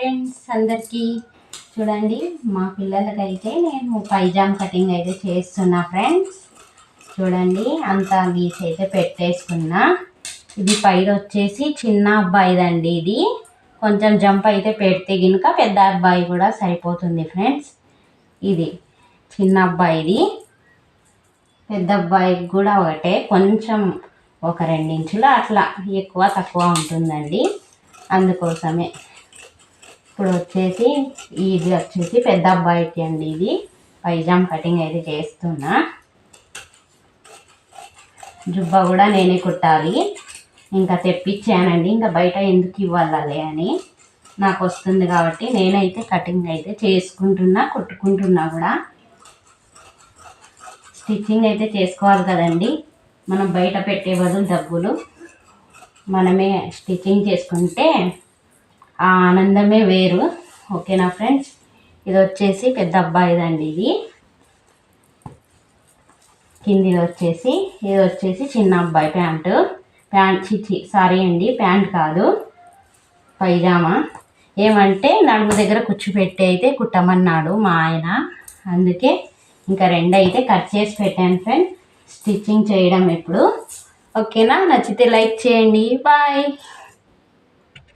Friends అందరికీ చూడండి మా పిల్లలకైతే నేను పైజామ్ కటింగ్ అయితే చేస్తున్నా ఫ్రెండ్స్ చూడండి అంతా గీస్ అయితే పెట్టేసుకున్నా. ఇది పైన వచ్చేసి చిన్న అబ్బాయిదండి ఇది. కొంచెం జంప్ అయితే పెడితే గినుక పెద్ద అబ్బాయి కూడా సరిపోతుంది ఫ్రెండ్స్ ఇది చిన్న అబ్బాయిది పెద్ద అబ్బాయికి కూడా ఒకటే కొంచెం ఒక రెండించులు అట్లా ఎక్కువ తక్కువ ఉంటుందండి. అందుకోసమే. ఇప్పుడు వచ్చేసి ఇది వచ్చేసి పెద్ద అబ్బాయికి అండి ఇది. పైజామ్ కటింగ్ అయితే చేస్తున్నా. జుబ్బా కూడా నేనే కుట్టాలి. ఇంకా తెప్పించానండి. ఇంకా బయట ఎందుకు ఇవ్వాలి అని. నాకు వస్తుంది కాబట్టి నేనైతే కటింగ్ అయితే చేసుకుంటున్నా కుట్టుకుంటున్నా కూడా. స్టిచ్చింగ్ అయితే చేసుకోవాలి కదండి. మనం బయట పెట్టే బదులు డబ్బులు మనమే స్టిచ్చింగ్ చేసుకుంటే ఆ ఆనందమే వేరు. ఓకేనా ఫ్రెండ్స్? ఇది వచ్చేసి పెద్ద అబ్బాయిదండి ఇది. కింది వచ్చేసి ఇది వచ్చేసి చిన్న అబ్బాయి ప్యాంటు. ప్యాంట్ చిచి సారీ అండి ప్యాంట్ కాదు. పైజామా. ఏమంటే నడుము దగ్గర కూర్చోపెట్టి అయితే కుట్టమన్నాడు మా ఆయన. అందుకే ఇంకా రెండు అయితే కట్ చేసి పెట్టాను ఫ్రెండ్. స్టిచ్చింగ్ చేయడం ఇప్పుడు. ఓకేనా? నచ్చితే లైక్ చేయండి. బాయ్.